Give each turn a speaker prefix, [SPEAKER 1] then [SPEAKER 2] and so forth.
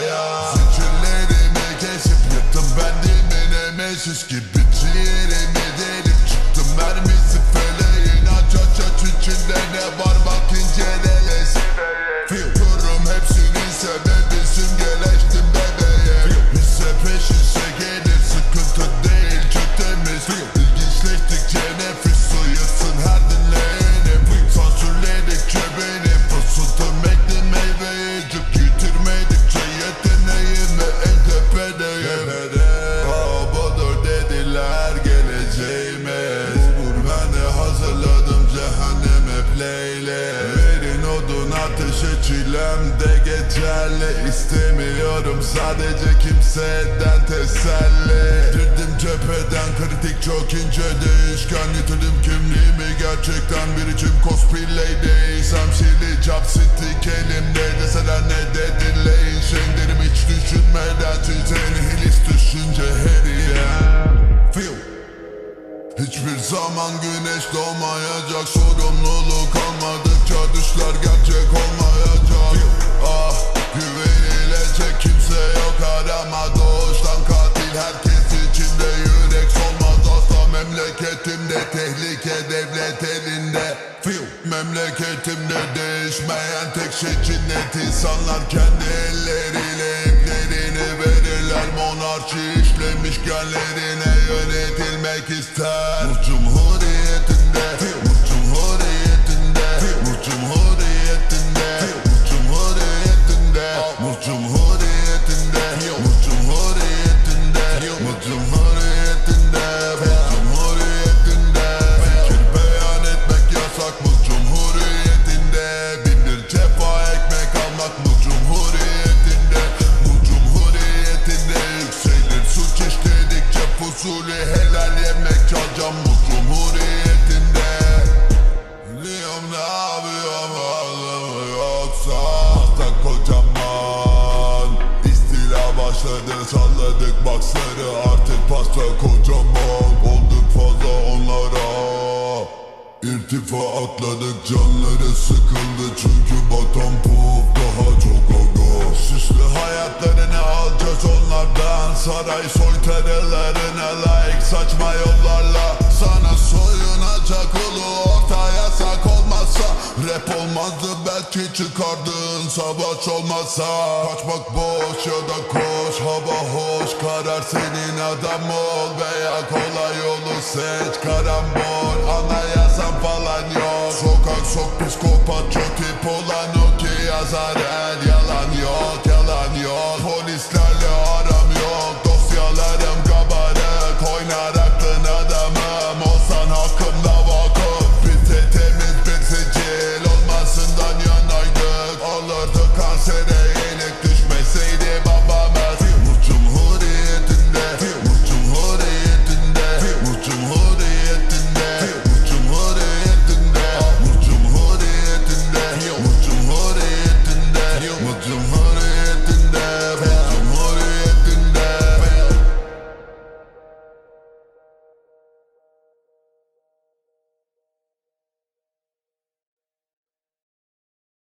[SPEAKER 1] dünyaya Zincirlerimi kesip yırttım ben dibine Mesut gibi ciğerimi. Playlist Verin odun ateşe çilemde geçerli. İstemiyorum sadece kimseden teselli. Girdim cepheden kritik çok ince değişken. Yitirdim kimliğimi gerçekten bir içim cosplay değilsem Sili cap stick elimde deseler ne dedileyin Şenderim hiç düşünmeden Sizin hilis düşünce zaman güneş doğmayacak Sorumluluk almadıkça düşler gerçek olmayacak. Ah güvenilecek kimse yok arama Doğuştan katil. Herkes içinde yürek solmaz asla Memleketimde tehlike devlet elinde. Memleketimde değişmeyen tek şey cinnet. İnsanlar kendi elleriyle iplerini verirler. Monarşi işlemiş genlerine yönetilmek like it's time. Başladı salladık baksları Artık pasta kocaman. Olduk fazla onlara. İrtifa atladık canları sıkıldı Çünkü batan puf daha çok aga Süslü hayatlarını alacağız onlardan. Saray soytarılarına layık saçma yollarla. Sana soyunacak ulu orta yasak olmazsa Rap olmazdı belki çıkardığın savaş olmazsa Kaçmak boş ya da koş. Hava hoş Karar senin adam ol. Veya kolay yolu seç Karambol. Anayasan falan yok. Sokak sok psikopat çok tip olan o ki yazar el Yalan yok